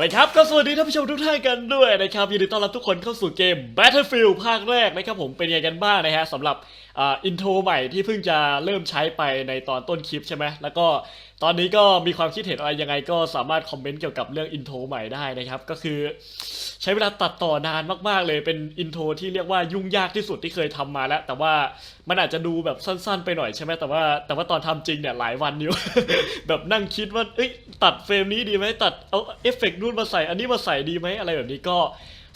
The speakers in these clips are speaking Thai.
อะไรครับก็สวัสดีท่านผู้ชมทุกท่านกันด้วยนะครับยินดีต้อนรับทุกคนเข้าสู่เกม Battlefield ภาคแรกนะครับผมเป็นยังไงกันบ้างนะฮะสำหรับออินโทรใหม่ที่เพิ่งจะเริ่มใช้ไปในตอนต้นคลิปใช่ไหมแล้วก็ ตอนนี้ก็มีความคิดเห็นอะไรยังไงก็สามารถคอมเมนต์เกี่ยวกับเรื่องอินโทรใหม่ได้นะครับ ก็คือใช้เวลาตัดต่อนานมากๆเลยเป็นอินโทรที่เรียกว่ายุ่งยากที่สุดที่เคยทำมาแล้ว แต่ว่ามันอาจจะดูแบบสั้นๆ ไปหน่อยใช่ไหมแต่ว่าแต่ว่าตอนทำจริงเนี่ยหลายวันอยู่ แบบนั่งคิดว่าเอ้ยตัดเฟรมนี้ดีไหมตัดเอาเอฟเฟกต์นู่นมาใส่ อันนี้มาใส่ดีไหมอะไรแบบนี้ก็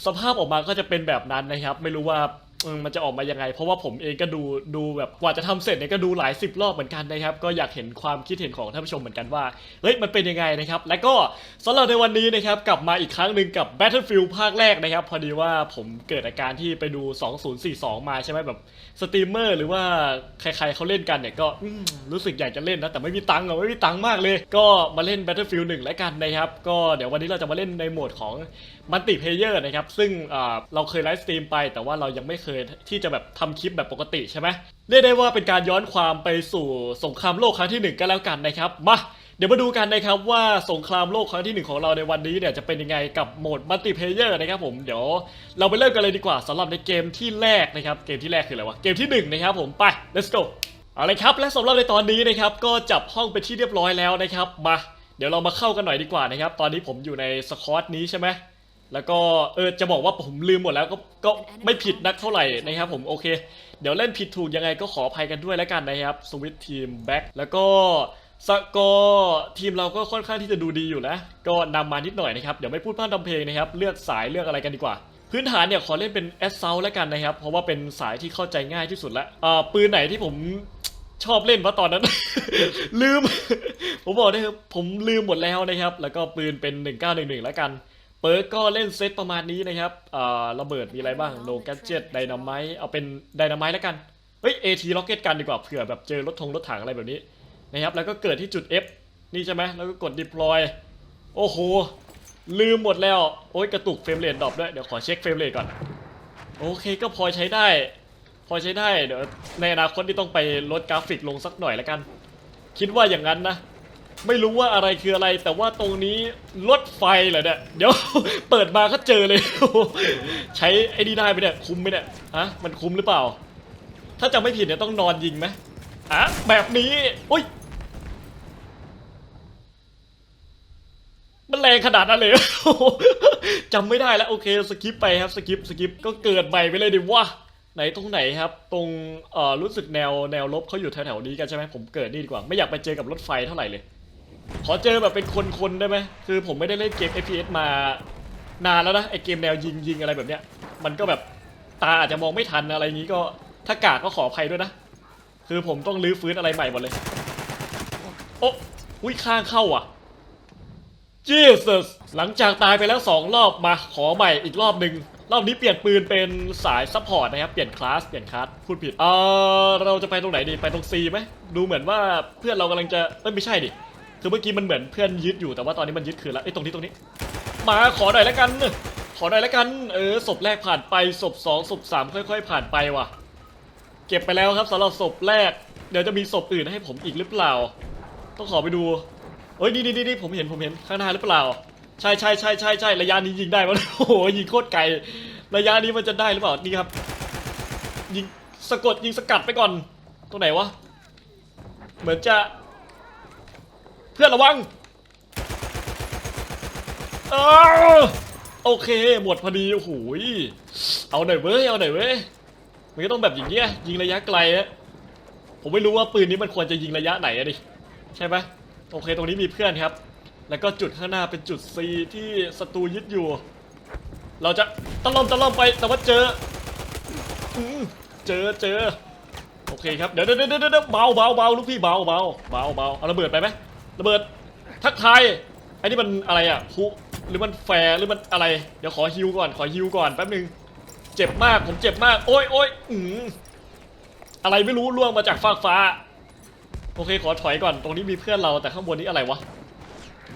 สภาพออกมาก็จะเป็นแบบนั้นนะครับ ไม่รู้ว่า เออมันจะออกมายังไง เพราะว่าผมเองก็ดูดูแบบกว่าจะทำเสร็จเนี่ยก็ดูหลายสิบรอบเหมือนกันนะครับ ก็อยากเห็นความคิดเห็นของท่านผู้ชมเหมือนกันว่าเฮ้ยมันเป็นยังไงนะครับ และก็สำหรับในวันนี้นะครับกลับมาอีกครั้งหนึ่งกับ Battlefield ภาคแรกนะครับ พอดีว่าผมเกิดอาการที่ไปดู 2042 มาใช่ไหมแบบสตรีมเมอร์หรือว่าใครๆเขาเล่นกันเนี่ยก็รู้สึกอยากจะเล่นนะแต่ไม่มีตังค์อะไม่มีตังค์มากเลย ก็มาเล่น Battlefield 1แล้วกันนะครับก็เดี๋ยววันนี้เราจะมาเล่นในโหมดของ มัลติเพเยอร์นะครับซึ่งเราเคยไลฟ์สตรีมไป แต่ว่าเรายังไม่เคยที่จะแบบทำคลิปแบบปกติใช่ไหมเรียกได้ว่าเป็นการย้อนความไปสู่สงครามโลกครั้งที่หนึ่งก็แล้วกันนะครับมาเดี๋ยวมาดูกันนะครับว่าสงครามโลกครั้งที่หนึ่งของเราในวันนี้เนี่ยจะเป็นยังไงกับโหมดมัลติเพเยอร์นะครับผมเดี๋ยวเราไปเริ่มกันเลยดีกว่าสำหรับในเกมที่แรกนะครับเกมที่แรกคืออะไรวะเกมที่หนึ่งนะครับผมไป let's go เอาเลยครับและสำหรับในตอนนี้นะครับก็จับห้องเป็นที่เรียบร้อยแล้วนะครับมา เดี๋ยวเรามาเข้ากันหน่อยดีกว่านะครับตอนนี้ผมอยู่ในสคอตนี้ใช่ไหม แล้วก็เออจะบอกว่าผมลืมหมดแล้วก็ก็ไม่ผิดนักเท่าไหร่นะครับผมโอเค เดี๋ยวเล่นผิดถูกยังไงก็ขออภัยกันด้วยแล้วกันนะครับสวิตทีมแบ็คแล้วก็สกอร์ทีมเราก็ค่อนข้างที่จะดูดีอยู่นะ ก็นำมานิดหน่อยนะครับ เดี๋ยวไม่พูดพร่ำทำเพลงนะครับ เลือกสายเลือกอะไรกันดีกว่า พื้นฐานเนี่ยขอเล่นเป็นแอสเซลแล้วกันนะครับ เพราะว่าเป็นสายที่เข้าใจง่ายที่สุดละอ่าปืนไหนที่ผมชอบเล่นวะตอนนั้น ลืม ผมบอกได้ครับผมลืมหมดแล้วนะครับ แล้วก็ปืนเป็น 1911แล้วกัน เปิร์กก็เล่นเซตประมาณนี้นะครับอ่าระเบิดมีอะไรบ้างโลแกจเจ็ตไดนาไมต์เอาเป็นไดนาไมต์แล้วกัน เฮ้ย AT ล็อกเก็ตกันดีกว่าเผื่อแบบเจอรถทงรถถังอะไรแบบนี้นะครับ แล้วก็เกิดที่จุด F นี่ใช่ไหมแล้วก็กด deploy โอ้โห ลืมหมดแล้ว โอ้ยกระตุกเฟรมเรทดรอปด้วย เดี๋ยวขอเช็คเฟรมเรทก่อน โอเคก็พอใช้ได้ พอใช้ได้ เดี๋ยวในอนาคตที่ต้องไปลดกราฟิกลงสักหน่อยแล้วกัน คิดว่าอย่างนั้นนะ ไม่รู้ว่าอะไรคืออะไร แต่ว่าตรงนี้รถไฟเหรอเนี่ยเดี๋ยว เปิดมาก็เจอเลยใช้ไอ้นี่ได้ไหมเนี่ยคุ้มไหมเนี่ยฮะมันคุ้มหรือเปล่า ถ้าจำไม่ผิดเนี่ยต้องนอนยิงไหมอะแบบนี้อุ้ยมันแรงขนาดนั้นเลยจำไม่ได้แล้วโอเคสกิปไปครับสกิปสกิปก็เกิดใหม่ไปเลยดิว่าไหนตรงไหนครับ ตรงเอ่อรู้สึกแนวแนวลบเขาอยู่แถวๆนี้กันใช่ไหมผมเกิดนี่ดีกว่า ไม่อยากไปเจอกับรถไฟเท่าไหร่เลย ขอเจอแบบเป็นคนๆได้ไหมคือผมไม่ได้เล่นเกม FPS มานานแล้วนะไอเกมแนวยิงยิงอะไรแบบเนี้ย มันก็แบบตาอาจจะมองไม่ทันอะไรอย่างนี้ก็ถ้ากากก็ขออภัยด้วยนะ คือผมต้องรื้อฟื้นอะไรใหม่หมดเลย โอ้อุ้ยข้างเข้าอะ Jesus หลังจากตายไปแล้ว2รอบมาขอใหม่อีกรอบหนึ่งรอบนี้เปลี่ยนปืนเป็นสายซัพพอร์ตนะครับ เปลี่ยนคลาส เปลี่ยนคลาส พูดผิด เออเราจะไปตรงไหนดี ไปตรง C ไหม ดูเหมือนว่าเพื่อนเรากำลังจะ เอ้ย ไม่ใช่ดิ คือเมื่อกี้มันเหมือนเพื่อนยึดอยู่แต่ว่าตอนนี้มันยึดคืนแล้วไอ้ตรงนี้ตรงนี้ มาขอหน่อยแล้วกัน ขอหน่อยแล้วกันเออศพแรกผ่านไปศพสองศพสามค่อย ๆ ผ่านไปว่ะ เก็บไปแล้วครับสำหรับศพแรก เดี๋ยวจะมีศพอื่นให้ผมอีกหรือเปล่า ต้องขอไปดูเฮ้ยนี่นี่นี่ผมเห็นผมเห็นข้างหน้าหรือเปล่า ใช่ใช่ใช่ใช่ใช่ระยะนี้ยิงได้ปะโอ้โหยิงโคตรไกลระยะนี้มันจะได้หรือเปล่านี่ครับ ยิงสะกดยิงสกัดไปก่อนตรงไหนวะเหมือนจะ เพื่อนระวังเออโอเคหมดพอดีโอ้โหเอาหน่อยเว้ยเอาหน่อยเว้ยมันก็ต้องแบบอย่างเงี้ยยิงระยะไกลอะผมไม่รู้ว่าปืนนี้มันควรจะยิงระยะไหนอะดิใช่ไหมโอเคตรงนี้มีเพื่อนครับ แล้วก็จุดข้างหน้าเป็นจุด C ที่ศัตรูยึดอยู่ เราจะตะล่อมตะล่อมไปแต่ว่าเจออเจอเจอโอเคครับเดี๋ยวเดี๋ยวเดี๋ยวเดี๋ยวเบาเบาเบาลูกพี่เบาเบาเบาเบาเอาระเบิดไปไหม ระเบิด ทักทายไอ้นี่มันอะไรอะคุหรือมันแฟร์หรือมันอะไร เดี๋ยวขอฮิวก่อน ขอฮิวก่อนแป๊บนึง เจ็บมาก ผมเจ็บมาก โอ้ยโอ้ยอืมอะไรไม่รู้ล่วงมาจากฟากฟ้า โอเค ขอถอยก่อน ตรงนี้มีเพื่อนเรา แต่ข้างบนนี้อะไรวะ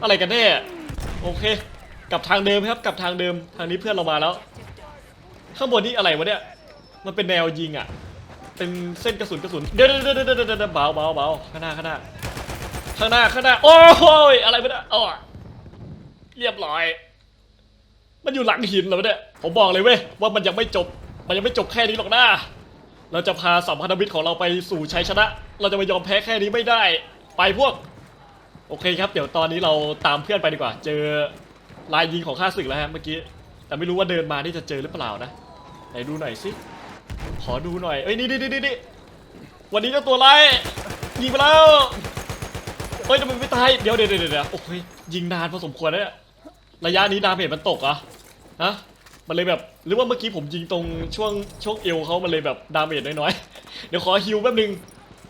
อะไรกันแน่ โอเค กลับทางเดิมครับ กลับทางเดิม ทางนี้เพื่อนเรามาแล้ว ข้างบนนี้อะไรวะเนี่ย มันเป็นแนวยิงอะ เป็นเส้นกระสุนกระสุน เดี๋ยวเดี๋ยวเดี๋ยวเดี๋ยวเดี๋ยวเบาเบาเบาข้างหน้าข้างหน้า ข้างหน้าข้างหน้า โอ้ยอะไรไม่ได้อ๋อเรียบร้อย มันอยู่หลังหินเหรอเนี่ยผมบอกเลยเว้ยว่ามันยังไม่จบ มันยังไม่จบแค่นี้หรอกนะเราจะพาสัมพันธมิตรของเราไปสู่ชัยชนะ เราจะไม่ยอมแพ้แค่นี้ไม่ได้ ไปพวก โอเคครับ เดี๋ยวตอนนี้เราตามเพื่อนไปดีกว่า เจอลายยิงของข้าศึกแล้วฮะเมื่อกี้ แต่ไม่รู้ว่าเดินมานี่จะเจอหรือเปล่านะ ไหนดูหน่อยสิ ขอดูหน่อย เอ้ยนี่นี่นี่นี่วันนี้เจ้าตัวร้ายยิงไปแล้ว เฮ้ยทำไมไม่ตายเดี๋ยวเดี๋ยวเดี๋ยวเดี๋ยวโอ้ยยิงนานพอสมควรแล้วเนี่ยระยะนี้ดาเมจมันตกอะฮะ มันเลยแบบ หรือว่าเมื่อกี้ผมยิงตรงช่วงช่วงเอวเขามันเลยแบบดาเมจน้อยๆ เดี๋ยวขอฮิวแป๊บนึง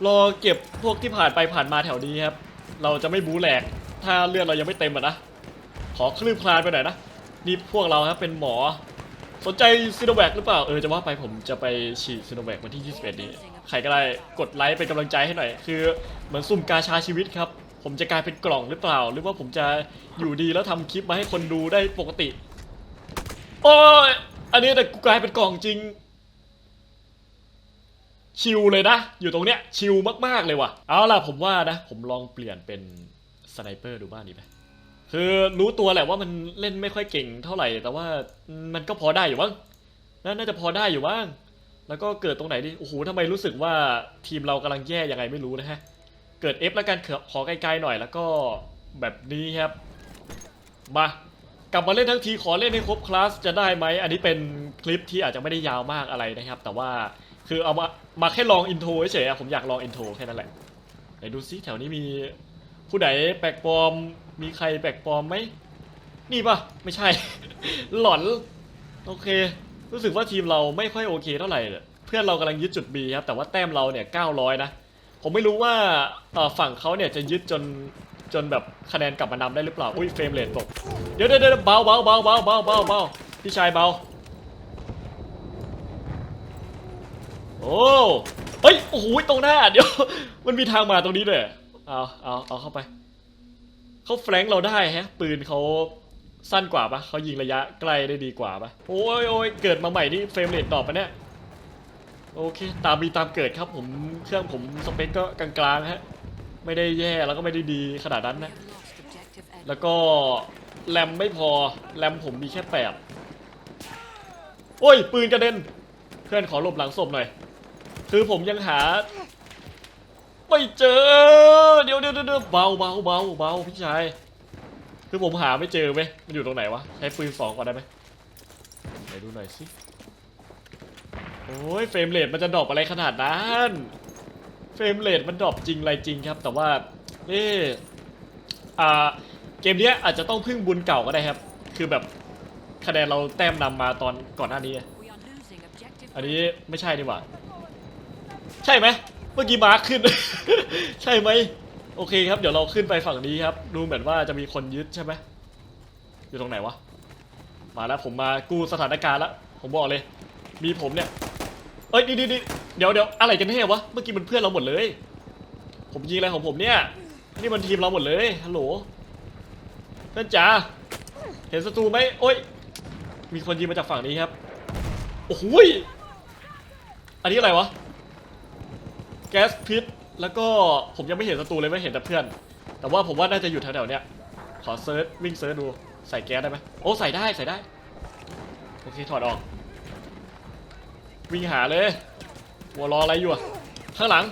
รอเก็บพวกที่ผ่านไปผ่านมาแถวนี้ครับ เราจะไม่บูแหลก ถ้าเลือดเรายังไม่เต็มอะนะ ขอคลื่นคลานไปหน่อยนะ นี่พวกเราครับเป็นหมอ สนใจซีโนแวคหรือเปล่า เออจะว่าไปผมจะไปฉีดซีโนแวควันที่ 21 นี้ ใครก็ได้กดไลค์เป็นกำลังใจให้หน่อย คือเหมือนซุ่มกาชาชีวิตครับ ผมจะกลายเป็นกล่องหรือเปล่า หรือว่าผมจะอยู่ดีแล้วทำคลิปมาให้คนดูได้ปกติ โอ้ยอันนี้แต่กูกลายเป็นกล่องจริง ชิลเลยนะ อยู่ตรงเนี้ยชิลมากๆเลยว่ะ เอาล่ะผมว่านะ ผมลองเปลี่ยนเป็นสไนเปอร์ดูบ้างดีไหมคือรู้ตัวแหละว่ามันเล่นไม่ค่อยเก่งเท่าไหร่ แต่ว่ามันก็พอได้อยู่บ้างนาน่าจะพอได้อยู่บ้าง แล้วก็เกิดตรงไหนดิ โอ้โหทำไมรู้สึกว่าทีมเรากำลังแย่ยังไงไม่รู้นะฮะ เกิด F แล้วกันขอขอไกลๆหน่อยแล้วก็แบบนี้ครับ มากลับมาเล่นทั้งทีขอเล่นให้ครบคลาสจะได้ไหม อันนี้เป็นคลิปที่อาจจะไม่ได้ยาวมากอะไรนะครับ แต่ว่าคือเอามามาแค่ลองอินโทรเฉยๆผมอยากลองอินโทรแค่นั้นแหละไหนดูซิแถวนี้มีผู้ใดแปลกปลอม มีใครแปลกปลอมไหมนี่ปะไม่ใช่ หลอน โอเค รู้สึกว่าทีมเราไม่ค่อยโอเคเท่าไหร่เลยเพื่อนเรากำลังยึดจุด B ครับแต่ว่าแต้มเราเนี่ย900นะ ผมไม่รู้ว่าฝั่งเขาเนี่ยจะยึดจนจนแบบคะแนนกลับมานำได้หรือเปล่า อุ้ยเฟรมเรทตก เดี๋ยวเดี๋ยวเดี๋ยวเบาเบาเบาเบาเบาเบาเบาพี่ชายเบา โอ้เฮ้ย โอ้โห ตรงหน้า เดี๋ยว มันมีทางมาตรงนี้ด้วยเอาเอาเอาเข้าไป เขาแฟลงก์เราได้ฮะ ปืนเขาสั้นกว่าปะเขายิงระยะใกล้ได้ดีกว่าปะโอ้ยโอ้ยเกิดมาใหม่นี่เฟรมเรทดรอปปะเนี่ย โอเค ตามมีตามเกิดครับผมเครื่องผมสเปคก็กลางๆฮะไม่ได้แย่แล้วก็ไม่ได้ดีขนาดนั้นนะแล้วก็แรมไม่พอแรมผมมีแค่แปดโอ้ย ปืนกระเด็นเพื่อนขอหลบหลังศพหน่อย คือผมยังหา ไม่เจอ เดี๋ยวเดี๋ยวเดี๋ยวเบาเบาเบาเบาพี่ชายคือผมหาไม่เจอไหมมันอยู่ตรงไหนวะใช้ปืนสองก่อนได้ไหมไหนดูหน่อยสิ โอ้ยเฟรมเรทมันจะดรอปอะไรขนาดนั้นเฟรมเรทมันดรอปจริงอะไรจริงครับ แต่ว่าเอออ่าเกมนี้อาจจะต้องพึ่งบุญเก่าก็ได้ครับ คือแบบคะแนนเราแต้มนำมาตอนก่อนหน้านี้ อันนี้ไม่ใช่ดีกว่า ใช่ไหมเมื่อกี้มาร์คขึ้น ใช่ไหมโอเคครับ เดี๋ยวเราขึ้นไปฝั่งนี้ครับ ดูเหมือนว่าจะมีคนยึดใช่ไหมอยู่ตรงไหนวะ มาแล้วผมมากู้สถานการณ์แล้ว ผมบอกเลย มีผมเนี่ย เอ้ยนี่นี่นี่เดี๋ยวเดี๋ยวอะไรกันแน่วะ เมื่อกี้มันเพื่อนเราหมดเลย ผมยิงอะไรของผมเนี่ย นี่มันทีมเราหมดเลย ฮัลโหล เพื่อนจ๋า เห็นศัตรูไหมโอ้ย มีคนยิงมาจากฝั่งนี้ครับ โอ้โหยอันนี้อะไรวะ แก๊สพิษ แล้วก็ผมยังไม่เห็นศัตรูเลยไม่เห็นแต่เพื่อน แต่ว่าผมว่าน่าจะอยู่แถวๆเนี้ย ขอเซิร์ชวิ่งเซิร์ชดู ใส่แก๊สได้ไหมโอ้ใส่ได้ใส่ได้ โอเคถอดออก วิ่งหาเลยหัวรออะไรอยู่อะข้างหลัง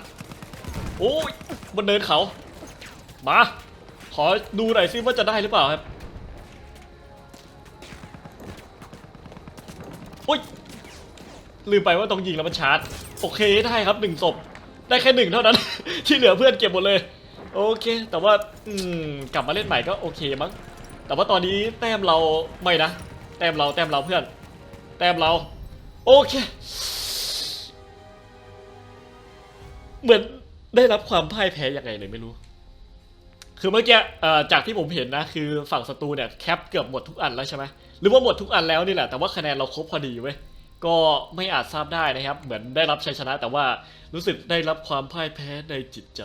โอ้ยบนเนินเขา มา ขอดูหน่อยซิว่าจะได้หรือเปล่าครับโอ้ยลืมไปว่าต้องยิงแล้วมันชาร์จ โอเคได้ครับหนึ่งศพ ได้แค่หนึ่งเท่านั้น ที่เหลือเพื่อนเก็บหมดเลย โอเค แต่ว่าอืมกลับมาเล่นใหม่ก็โอเคมั้งแต่ว่าตอนนี้แต้มเราไม่นะ แต้มเราแต้มเราเพื่อน แต้มเรา โอเค เหมือนได้รับความพ่ายแพ้ยังไงเลยไม่รู้ คือเมื่อกี้จากที่ผมเห็นนะ คือฝั่งศัตรูเนี่ยแคปเกือบหมดทุกอันแล้วใช่ไหมหรือว่าหมดทุกอันแล้วนี่แหละ แต่ว่าคะแนนเราครบพอดีเว้ย ก็ไม่อาจทราบได้นะครับ เหมือนได้รับชัยชนะ แต่ว่ารู้สึกได้รับความพ่ายแพ้ในจิตใจ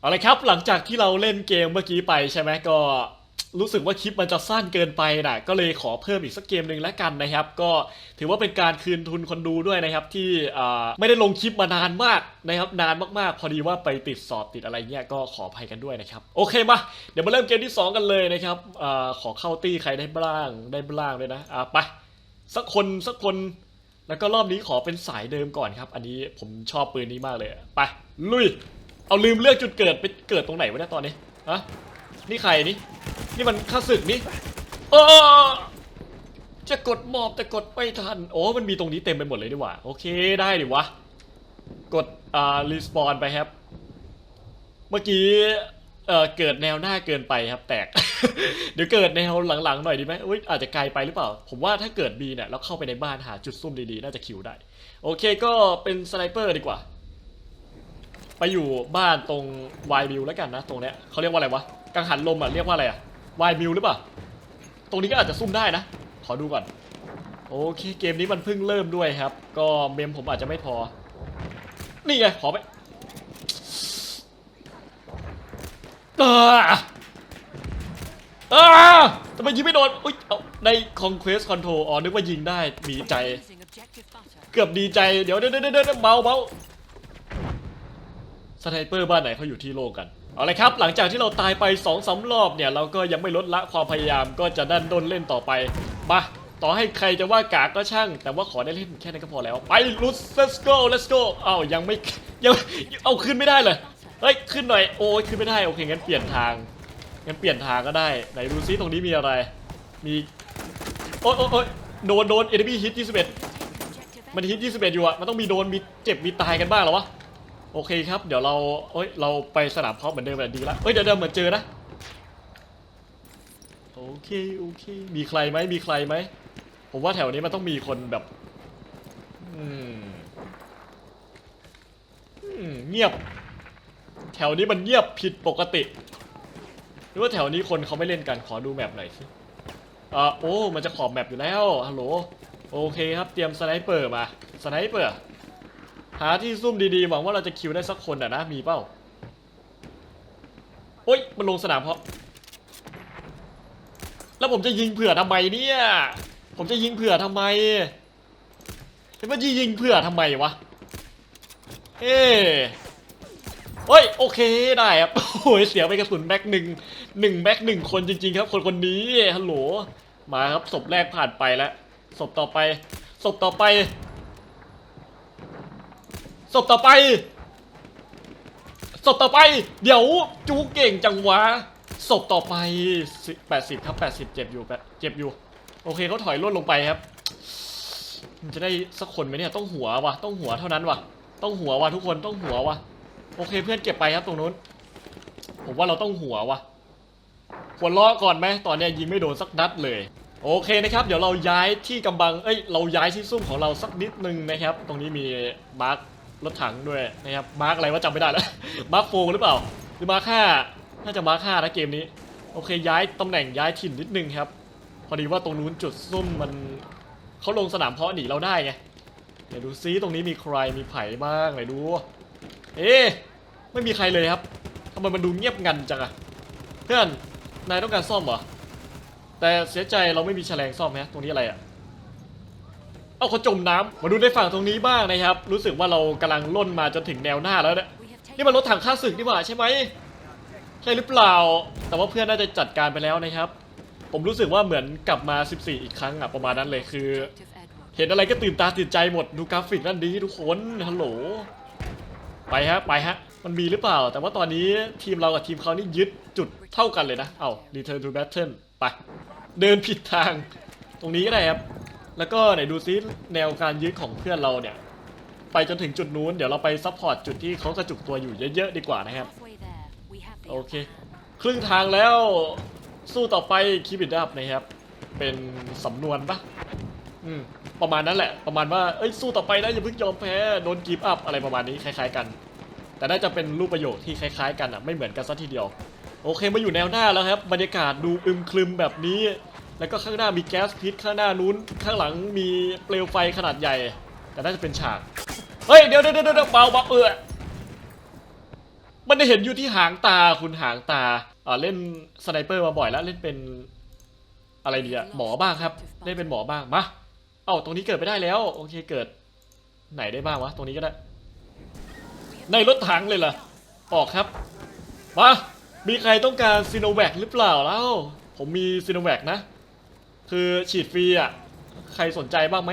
เอาละครับ หลังจากที่เราเล่นเกมเมื่อกี้ไปใช่ไหมก็ รู้สึกว่าคลิปมันจะสั้นเกินไปนะก็เลยขอเพิ่มอีกสักเกมหนึ่งแล้วกันนะครับ ก็ถือว่าเป็นการคืนทุนคนดูด้วยนะครับ ที่ไม่ได้ลงคลิปมานานมากนะครับ นานมากๆ พอดีว่าไปติดสอบติดอะไรเงี้ยก็ขออภัยกันด้วยนะครับ โอเคมาเดี๋ยวมาเริ่มเกมที่ 2 กันเลยนะครับอขอเข้าตี้ใครได้บ้างได้บ้างเลยนะไปสักคนสักคนแล้วก็รอบนี้ขอเป็นสายเดิมก่อนครับ อันนี้ผมชอบปืนนี้มากเลยไปลุย เอาลืมเลือกจุดเกิดไปเกิดตรงไหนวะเนี่ยตอนนี้ฮะนี่ใครนี่ นี่มันข้าศึกนี่เออจะกดมอบแต่กดไม่ทัน โอ้ มันมีตรงนี้เต็มไปหมดเลยดีกว่า โอเคได้ดิวะ กดอ่ารีสปอนไปครับ เมื่อกี้เอ่อเกิดแนวหน้าเกินไปครับ แตก เดี๋ยวเกิดแนวหลังๆหน่อยดีไหมอุ้ยอาจจะไกลไปหรือเปล่า ผมว่าถ้าเกิด B เนี่ยแล้วเข้าไปในบ้านหาจุดซุ่มดีๆ น่าจะคิวได้ โอเคก็เป็นสไนเปอร์ดีกว่า ไปอยู่บ้านตรงวายมิวแล้วกันนะ ตรงเนี้ยเขาเรียกว่าอะไรวะ กังหันลมอะเรียกว่าอะไรอะ วายมิวหรือเปล่า ตรงนี้ก็อาจจะซุ่มได้นะ ขอดูก่อน โอเค เกมนี้มันเพิ่งเริ่มด้วยครับ ก็เมมผมอาจจะไม่พอ นี่ไง ขอไปอ่าอ่าทำไมยิงไม่โดน อุ๊ยเอาใน Conquest Control อ๋อ นึกว่ายิงได้ มีใจ เกือบดีใจ เดี๋ยวเดี๋ยวเดี๋ยวเดี๋ยวเบาเบาสไนเปอร์บ้านไหนเขาอยู่ที่โลกกัน เอาลยครับ หลังจากที่เราตายไป2องสารอบเนี่ย เราก็ยังไม่ลดละความพยายามก็จะดันด้นเล่นต่อไปมาต่อให้ใครจะว่ากากก็ช่าง แต่ว่าขอได้เล่นแค่นั้นก็พอแล้ว ไปลุส let's go let's go เอายังไม่ยังเอาขึ้นไม่ได้เลยเฮ้ยขึ้นหน่อยโอ้ยขึ้นไม่ได้โอเคงั้นเปลี่ยนทางงั้นเปลี่ยนทางก็ได้ไหนดูซิตรงนี้มีอะไร มีโอ๊ยโอ๊ยโอ๊ยโดนโดน enemy hit 21 Objective มันฮิต21อยู่อะมันต้องมีโดนมีเจ็บมีตายกันบ้างหรอวะ โอเคครับ เดี๋ยวเราเอ้ย เราไปสนามเพาะเหมือนเดิมแบบดีละเอ้ย เดี๋ยวเดี๋ยวเหมือนเจอนะ โอเค โอเค มีใครไหม มีใครไหม ผมว่าแถวนี้มันต้องมีคนแบบอืมอืมเงียบ แถวนี้มันเงียบผิดปกติ หรือว่าแถวนี้คนเขาไม่เล่นกันขอดูแมปหน่อยสิอ่าโอ้ มันจะขอบแมปอยู่แล้ว ฮัลโหล โอเคครับ เตรียมสไนเปอร์มา สไนเปอร์ หาที่ซุ่มดีๆ หวังว่าเราจะคิวได้สักคนอะนะ มีเป้าโอ๊ยมันลงสนามเพราะ แล้วผมจะยิงเผื่อทำไมเนี่ย ผมจะยิงเผื่อทำไมแล้วมันจะยิงเผื่อทำไมวะเฮ้เฮ้ยโอเคได้ครับโอ้ยเสียไปกระสุนแบ็กหนึ่งหนึ่งแบ็กหนึ่งคนจริงๆครับ คนคนนี้ฮัลโหลมาครับศพแรกผ่านไปแล้วศพต่อไปศพต่อไป ศพต่อไป ศพต่อไป เดี๋ยวจูเก่งจังวะ ศพต่อไปแปดสิบครับแปดสิบเจ็บอยู่แปดเจ็บอยู่ โอเคเขาถอยล่นลงไปครับ จะได้สักคนไหมเนี่ย ต้องหัววะต้องหัวเท่านั้นวะต้องหัววะทุกคน ต้องหัววะโอเคเพื่อนเก็บไปครับตรงนู้น ผมว่าเราต้องหัววะหัวล้อก่อนไหม ตอนเนี้ยยิงไม่โดนสักนัดเลยโอเคนะครับ เดี๋ยวเราย้ายที่กำบัง เอ้ย เราย้ายที่ซุ่มของเราสักนิดนึงนะครับ ตรงนี้มีมาร์ค รถถังด้วยนะครับมาร์คอะไรว่าจำไม่ได้แล้วมาร์คโฟหรือเปล่าหรือมาร์คห้าน่าจะมาร์คห้านะเกมนี้ โอเคย้ายตำแหน่งย้ายถิ่นนิดนึงครับ พอดีว่าตรงนู้นจุดซุ่มมันเขาลงสนามเพาะหนีเราได้ไงเดี๋ยวดูซิตรงนี้มีใครมีไผ่บ้างไหนดู เอ๊ไม่มีใครเลยครับทำไมมันดูเงียบงันจังอะเพื่อนนายต้องการซ่อมเหรอแต่เสียใจเราไม่มีแฉลงซ่อมฮะตรงนี้อะไรอะ เอาเขาจมน้ำมาดูในฝั่งตรงนี้บ้างนะครับ รู้สึกว่าเรากำลังล่นมาจนถึงแนวหน้าแล้วเนี่ยนี่มันรถถังข้าศึกนี่หว่าใช่ไหมใช่หรือเปล่า แต่ว่าเพื่อนน่าจะจัดการไปแล้วนะครับ ผมรู้สึกว่าเหมือนกลับมา 14 อีกครั้งอะประมาณนั้นเลยคือ เห็นอะไรก็ตื่นตาตื่นใจหมดดูกราฟิกนั่นดีทุกคนฮัลโหลไปฮะไปฮะมันมีหรือเปล่า แต่ว่าตอนนี้ทีมเรากับทีมเขานี่ยึดจุดเท่ากันเลยนะ เอา return to battle ไป เดินผิดทาง ตรงนี้ก็ได้ครับ แล้วก็ไหนดูซิแนวการยึดของเพื่อนเราเนี่ย ไปจนถึงจุดนู้นเดี๋ยวเราไปซัพพอร์ตจุดที่เขากระจุกตัวอยู่เยอะๆดีกว่านะครับ Halfway there, we have the โอเค ครึ่งทางแล้วสู้ต่อไปคีบิดดับนะครับ เป็นสำนวนปะอืมประมาณนั้นแหละ ประมาณว่าเอ้ยสู้ต่อไปนะอย่าเพิ่งยอมแพ้โดนกีบอัพอะไรประมาณนี้คล้ายๆกัน แต่น่าจะเป็นรูปประโยคที่คล้ายๆ กันอะไม่เหมือนกันซะทีเดียว โอเคมาอยู่แนวหน้าแล้วครับบรรยากาศดูอึมครึมแบบนี้ แล้วก็ข้างหน้ามีแก๊สพิษข้างหน้านู้น ข้างหลังมีเปลวไฟขนาดใหญ่ แต่น่าจะเป็นฉาก เฮ้ย เดี๋ยวเดี๋ยวเดี๋ยวเบาเบาเออมันได้เห็นอยู่ที่หางตาคุณหางตาอ่าเล่นสไนเปอร์มาบ่อยแล้วเล่นเป็นอะไรดีอะหมอบ้างครับ เล่นเป็นหมอบ้างมาเอ้าตรงนี้เกิดไม่ได้แล้ว โอเคเกิด ไหนได้บ้างวะตรงนี้ก็ได้ ในรถถังเลยเหรอออกครับมามีใครต้องการซีโนแวคหรือเปล่าแล้วผมมีซีโนแวคนะ คือฉีดฟรีอะ ใครสนใจบ้างไหม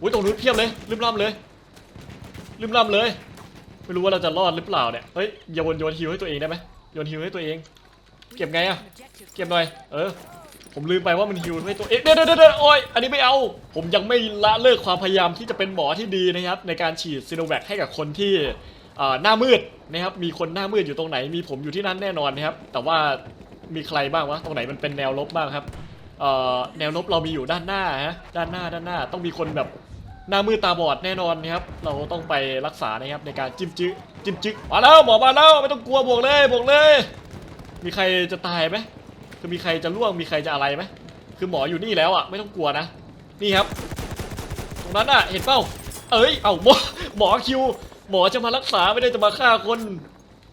อุ้ยตรงนู้นเพียบเลยลืมล่ำเลยลืมล่ำเลย ไม่รู้ว่าเราจะรอดหรือเปล่าเนี่ย เฮ้ยโยนโยนฮิวให้ตัวเองได้ไหมโยนฮิวให้ตัวเอง We Kiểm have ngay à? taken objective เก็บหน่อย เออ ผมลืมไปว่ามันฮิวให้ตัวเอง เดี๋ยวเดี๋ยวเดี๋ยวโอ้ยอันนี้ไม่เอา ผมยังไม่ละเลิกความพยายามที่จะเป็นหมอที่ดีนะครับ ในการฉีดซีโนแวคให้กับคนที่หน้ามืดนะครับ มีคนหน้ามืดอยู่ตรงไหน มีผมอยู่ที่นั่นแน่นอนนะครับ แต่ว่ามีใครบ้างวะ ตรงไหนมันเป็นแนวลบบ้างครับ แนวลบเรามีอยู่ด้านหน้าฮะด้านหน้าด้านหน้าต้องมีคนแบบหน้ามืดตาบอดแน่นอนนะครับ เราต้องไปรักษานะครับในการจิ้มจึ๊จิ้มจึ๊มาแล้วหมอมาแล้วไม่ต้องกลัวบวกเลยบวกเลย มีใครจะตายไหมคือมีใครจะล่วงมีใครจะอะไรไหมคือหมออยู่นี่แล้วอะไม่ต้องกลัวนะ นี่ครับ ตรงนั้นอะเห็นเปล่าเอ้ยเอ้าหมอหมอคิว หมอจะมารักษาไม่ได้จะมาฆ่าคน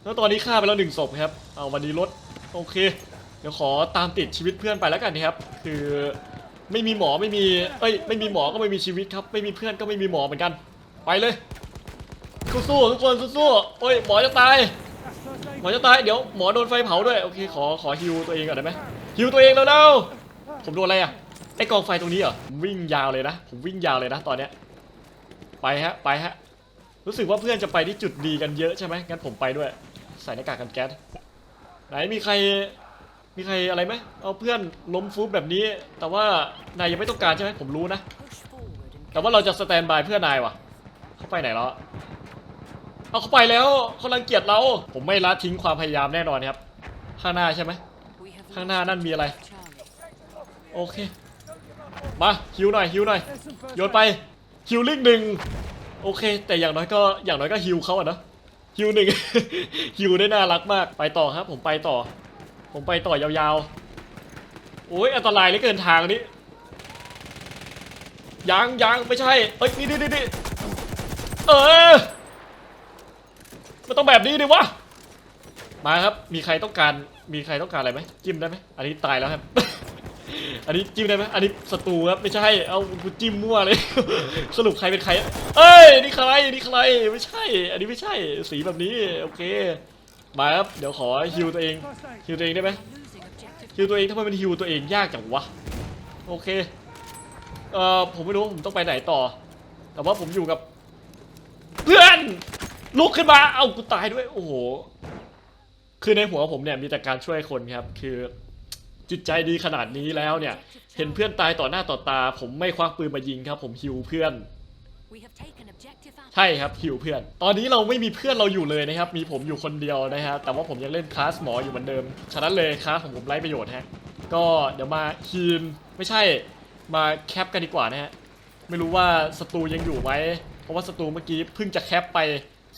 แล้วตอนนี้ฆ่าไปแล้วหนึ่งศพครับ เอาวันนี้ลดโอเค ดี๋ยวขอตามติดชีวิตเพื่อนไปแล้วกันนะครับ คือไม่มีหมอไม่มีเอ้ยไม่มีหมอก็ไม่มีชีวิตครับ ไม่มีเพื่อนก็ไม่มีหมอเหมือนกัน ไปเลยสู้ๆทุกคนสู้ๆโอ้ยหมอจะตายหมอจะตายเดี๋ยวหมอโดนไฟเผาด้วยโอเคขอขอฮิวตัวเองก่อนได้ไหมฮิวตัวเองแล้วเร็วผมโดนอะไรอะไอกองไฟตรงนี้เหรอวิ่งยาวเลยนะ ผมวิ่งยาวเลยนะตอนเนี้ยไปฮะไปฮะรู้สึกว่าเพื่อนจะไปที่จุดดีกันเยอะใช่ไหมงั้นผมไปด้วย ใส่หน้ากากกันแก๊สไหนมีใคร มีใครอะไรไหมเอาเพื่อนล้มฟุบแบบนี้ แต่ว่านายยังไม่ต้องการใช่ไหมผมรู้นะ แต่ว่าเราจะสแตนบายเพื่อนายว่ะ เขาไปไหนแล้ว เอาเขาไปแล้วเขารังเกียจเรา ผมไม่ละทิ้งความพยายามแน่นอนครับ ข้างหน้าใช่ไหม ข้างหน้านั่นมีอะไร โอเค มาฮิวหน่อยฮิวหน่อย โยนไปฮิวลิงหนึ่งโอเค แต่อย่างน้อยก็อย่างน้อยก็ฮิวเขาอะเนอะฮิวหนึ่งฮิวได้น่ารักมาก ไปต่อครับ ผมไปต่อ ผมไปต่อยาวๆโอ้ยอันตรายเหลือเกินทางนี้ยังยังไม่ใช่เอ้ยนี่นี่นี่เออมันต้องแบบนี้ดิวะมาครับมีใครต้องการมีใครต้องการอะไรไหมจิ้มได้ไหมอันนี้ตายแล้วครับ อันนี้จิ้มได้ไหมอันนี้ศัตรูครับไม่ใช่เอากูจิ้มมั่วเลย สรุปใครเป็นใคร เอ้ยนี่ใครนี่ใครไม่ใช่ อันนี้ไม่ใช่สีแบบนี้โอเค มาครับ เดี๋ยวขอฮิวตัวเองฮิวตัวเองได้ไหมฮิวตัวเองทำไมมันฮิวตัวเองยากจังวะ โอเค เอ่อ ผมไม่รู้ ผมต้องไปไหนต่อ แต่ว่าผมอยู่กับ เพื่อน ลุกขึ้นมา เอากูตายด้วย โอ้โห คือในหัวผมเนี่ยมีแต่การช่วยคนครับ คือจิตใจดีขนาดนี้แล้วเนี่ย เห็นเพื่อนตายต่อหน้าต่อตา ผมไม่ควักปืนมายิงครับ ผมฮิวเพื่อน ใช่ครับฮิวเพื่อน ตอนนี้เราไม่มีเพื่อนเราอยู่เลยนะครับ มีผมอยู่คนเดียวนะฮะ แต่ว่าผมยังเล่นคลาสหมออยู่เหมือนเดิม ฉะนั้นเลยคลาสของผมไร้ประโยชน์ฮะ ก็เดี๋ยวมาฮีนไม่ใช่ มาแคปกันดีกว่านะฮะ ไม่รู้ว่าศัตรูยังอยู่ไหม เพราะว่าศัตรูเมื่อกี้เพิ่งจะแคปไป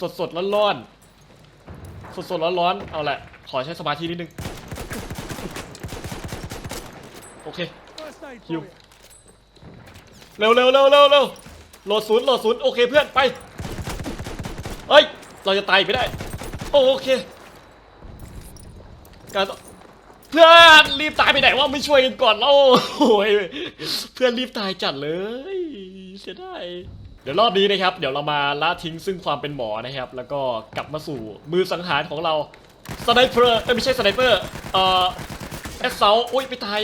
สดสดๆร้อนสดสดๆร้อนเอาแหละ ขอใช้สมาธินิดนึง โอเคฮิวเร็วเร็วเร็วเร็วเร็วโหลดศูนย์โหลดศูนย์โอเคเพื่อนไป เฮ้ย เราจะตายไม่ได้ โอเค การเพื่อนรีบตายไปไหนว่าไม่ช่วยกันก่อนเราโอ้ยเพื่อนรีบตายจัดเลย เสียดายเดี๋ยวรอบนี้นะครับ เดี๋ยวเรามาละทิ้งซึ่งความเป็นหมอนะครับ แล้วก็กลับมาสู่มือสังหารของเราสไนเปอร์เอ้ยไม่ใช่สไนเปอร์เอ่อแอสเซลโอ้ยไปตาย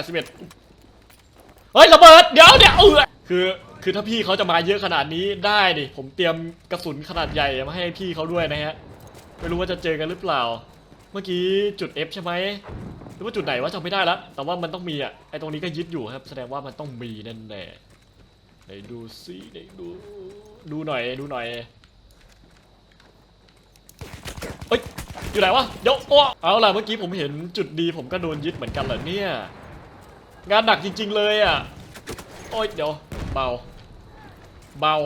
81เฮ้ยระเบิดเดี๋ยวเดี๋ยวเออคือ คือถ้าพี่เขาจะมาเยอะขนาดนี้ได้ดิผมเตรียมกระสุนขนาดใหญ่มาให้พี่เขาด้วยนะฮะไม่รู้ว่าจะเจอกันหรือเปล่า เมื่อกี้จุด F ใช่ไหมหรือว่าจุดไหนวะจำไม่ได้ละแต่ว่ามันต้องมีอะไอตรงนี้ก็ยึดอยู่ครับ แสดงว่ามันต้องมีแน่แน่ไหนดูซิไหนดูดูหน่อยดูหน่อยเอ้ยอยู่ไหนวะเดี๋ยวโอ้เอาล่ะเมื่อกี้ผมเห็นจุดดีผมก็โดนยึดเหมือนกันเหรอเนี่ยงานหนักจริง ๆ เลยอะโอ๊ยเดี๋ยวเบา เบา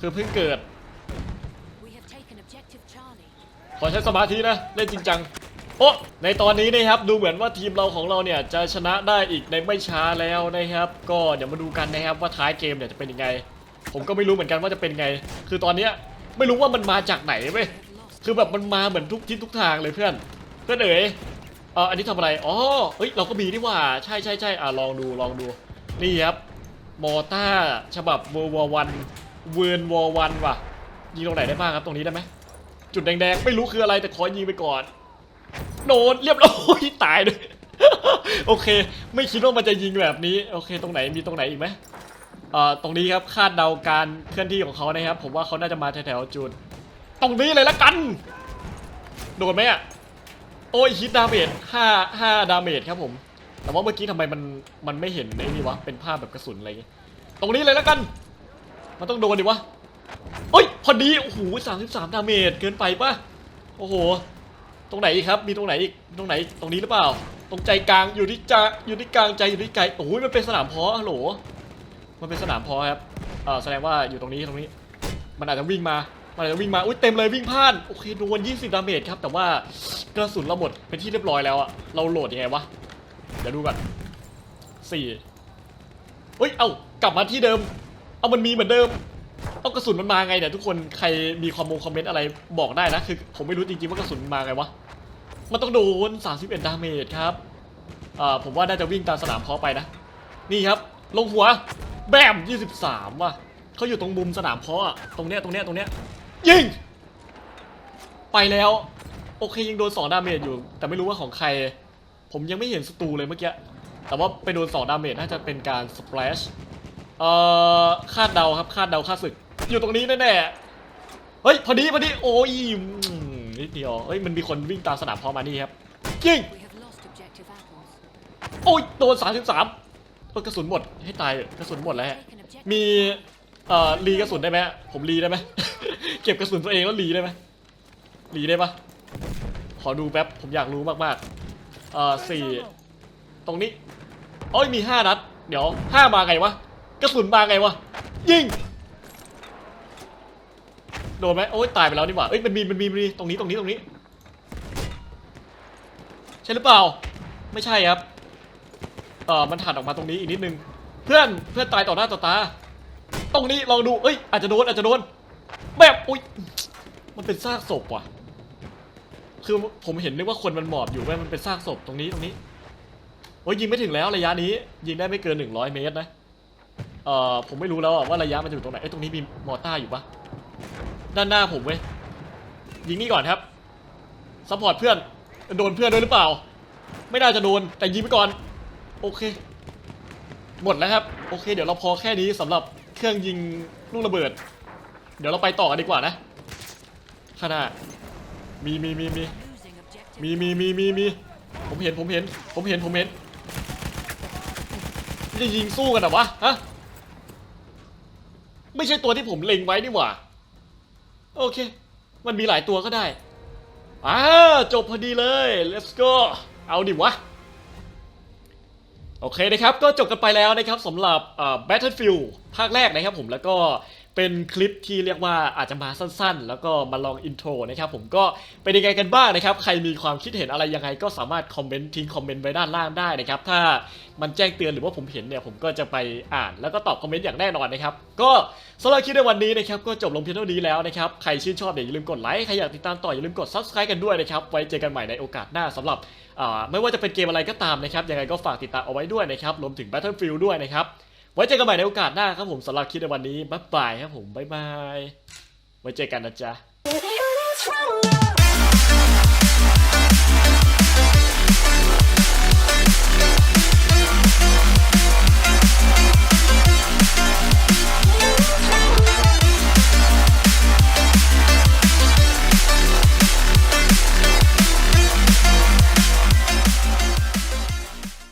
คือเพิ่งเกิด We have taken objective Charlie. ขอใช้สมาธินะ เล่นจริงจัง โอ้ในตอนนี้นะครับ ดูเหมือนว่าทีมเราของเราเนี่ย จะชนะได้อีกในไม่ช้าแล้วนะครับ ก็เดี๋ยวมาดูกันนะครับว่าท้ายเกมเนี่ยจะเป็นยังไง ผมก็ไม่รู้เหมือนกันว่าจะเป็นไง คือตอนเนี้ยไม่รู้ว่ามันมาจากไหนเว้ย We have lost. คือแบบมันมาเหมือนทุกทิศทุกทางเลยเพื่อน เพื่อนเอ๋ยเอออันนี้ทำอะไร อ๋อ เฮ้ย เราก็มีนี่หว่า ใช่ใช่ใช่อะลองดู ลองดู นี่ครับ มอต้าฉบับเวอร์วอวันเวิร์นวอวันว่ะยิงตรงไหนได้บ้างครับตรงนี้ได้ไหมจุดแดงๆ ไม่รู้คืออะไรแต่ขอยิงไปก่อน โดนเรียบร้อยตายเลยโอเค ไม่คิดว่ามันจะยิงแบบนี้ โอเค ตรงไหนมีตรงไหนอีกไหมเอ่อตรงนี้ครับคาดเดาการเคลื่อนที่ของเขานะครับ ผมว่าเขาน่าจะมาแถวๆจุด ตรงนี้เลยละกัน โดนไหมอะโอ้ยฮิตดาเมจห้าห้าดาเมจครับผม แต่ว่าเมื่อกี้ทำไมมันมันไม่เห็นไอ้นี่วะ เป็นภาพแบบกระสุนอะไรอย่างงี้ตรงนี้เลยแล้วกัน มันต้องโดนดิวะโอ้ยพอดี โอ้โหสามสิบสามดาเมจเกินไปปะโอ้โห ตรงไหนอีกครับ มีตรงไหนอีก ตรงไหน ตรงนี้หรือเปล่า ตรงใจกลาง อยู่ที่จะอยู่ที่กลางใจอยู่ที่ไกลโอ้ยมันเป็นสนามเพาะฮัลโหล มันเป็นสนามเพาะครับเออแสดงว่าอยู่ตรงนี้ตรงนี้ มันอาจจะวิ่งมา มันอาจจะวิ่งมา อุ้ยเต็มเลยวิ่งพลาด โอเคโดน20ดาเมจครับ แต่ว่ากระสุนเราหมดเป็นที่เรียบร้อยแล้วอะเราโหลดยังไงวะ เดี๋ยวดูก่อนสี่เฮ้ย เอ้ากลับมาที่เดิม เอามันมีเหมือนเดิม เอากระสุนมันมาไงเนี่ยทุกคนใครมีคอมมงคอมเมนต์อะไรบอกได้นะ คือผมไม่รู้จริงๆว่ากระสุนมาไงวะ มันต้องโดน 31 ดาเมจครับอ่าผมว่าน่าจะวิ่งตามสนามเพาะไปนะ นี่ครับ ลงหัว แบม 23 ว่ะเขาอยู่ตรงมุมสนามเพาะอะตรงเนี้ยตรงเนี้ยตรงเนี้ยยิง ไปแล้ว โอเคยังโดน 2 ดาเมจอยู่ แต่ไม่รู้ว่าของใคร ผมยังไม่เห็นศัตรูเลยเมื่อกี้ แต่ว่าไปโดน2ดาเมจน่าจะเป็นการสเปลชเอ่อคาดเดาครับคาดเดาค่าศึก อยู่ตรงนี้แน่ๆเฮ้ยพอดีพอดีโอ้ยอืมนิดเดียวเฮ้ยมันมีคนวิ่งตามสนามเพาะมานี่ครับยิง We have lost objective apples. โอ้ยโดน33โอ้ยกระสุนหมดให้ตายเถอะกระสุนหมดแล้วฮะ Taken objective. มีเอ่อรีกระสุนได้ไหมผมรีได้ไหมเก็บกระสุนตัวเองแล้วรีได้ไหมรีได้ปะขอดูแป๊บผมอยากรู้มากๆ เอ่อสี่ตรงนี้โอ้ยมีห้านัด เดี๋ยวห้ามาไงวะกระสุนมาไงวะยิงโดนไหมโอ้ยตายไปแล้วนี่หว่าเอ้ยมันมีมันมีมันมีตรงนี้ตรงนี้ตรงนี้ ใช่หรือเปล่า ไม่ใช่ครับเอ่อมันถัดออกมาตรงนี้อีกนิดนึง เพื่อนเพื่อนตายต่อหน้าต่อตา ตรงนี้ลองดูเอ้ยอาจจะโดนอาจจะโดนแบบอุ้ยมันเป็นซากศพว่ะ คือผมเห็นนึกว่าคนมันหมอบอยู่แม่งมันเป็นซากศพตรงนี้ตรงนี้โอ้ยยิงไม่ถึงแล้วระยะนี้ ยิงได้ไม่เกิน 100 เมตรนะเอ่อผมไม่รู้แล้วว่าระยะมันจะอยู่ตรงไหนเอ้ตรงนี้มีมอร์ต้าอยู่ปะด้านหน้าผมเว้ยยิงนี่ก่อนครับซัพพอร์ตเพื่อนโดนเพื่อนด้วยหรือเปล่า ไม่น่าจะโดนแต่ยิงไปก่อน โอเค หมดแล้วครับ โอเค เดี๋ยวเราพอแค่นี้สำหรับเครื่องยิงลูกระเบิด เดี๋ยวเราไปต่อกันดีกว่านะข้างหน้า มีมีมีมีมีมีมีมีมีผมเห็นผมเห็นผมเห็นผมเห็นจะยิงสู้กันเหรอวะฮะไม่ใช่ตัวที่ผมเล็งไว้นี่หว่าโอเค มันมีหลายตัวก็ได้อ่าจบพอดีเลย let's go เอาดิวะโอเคนะครับ ก็จบกันไปแล้วนะครับสำหรับ Battlefield ภาคแรกนะครับผมแล้วก็ เป็นคลิปที่เรียกว่าอาจจะมาสั้นๆ แล้วก็มาลองอินโทรนะครับผมก็เป็นยังไงกันบ้างนะครับ ใครมีความคิดเห็นอะไรยังไงก็สามารถคอมเมนต์ทิ้งคอมเมนต์ไว้ด้านล่างได้นะครับ ถ้ามันแจ้งเตือนหรือว่าผมเห็นเนี่ยผมก็จะไปอ่านแล้วก็ตอบคอมเมนต์อย่างแน่นอนนะครับ ก็สำหรับคลิปในวันนี้นะครับก็จบลงเพียงเท่านี้แล้วนะครับ ใครชื่นชอบเนี่ยอย่าลืมกดไลค์ใครอยากติดตามต่ออย่าลืมกด subscribe กันด้วยนะครับไว้เจอกันใหม่ในโอกาสหน้าสำหรับไม่ว่าจะเป็นเกมอะไรก็ตามนะครับยังไงก็ฝากติดตามเอาไว้ด้วยนะครับรวมถึง Battlefield ด้วยนะครับ ไว้เจอกันใหม่ในโอกาสหน้าครับผมสำหรับคลิปในวันนี้บ๊ายบายครับผมบ๊ายบายไว้เจอกันนะจ๊ะ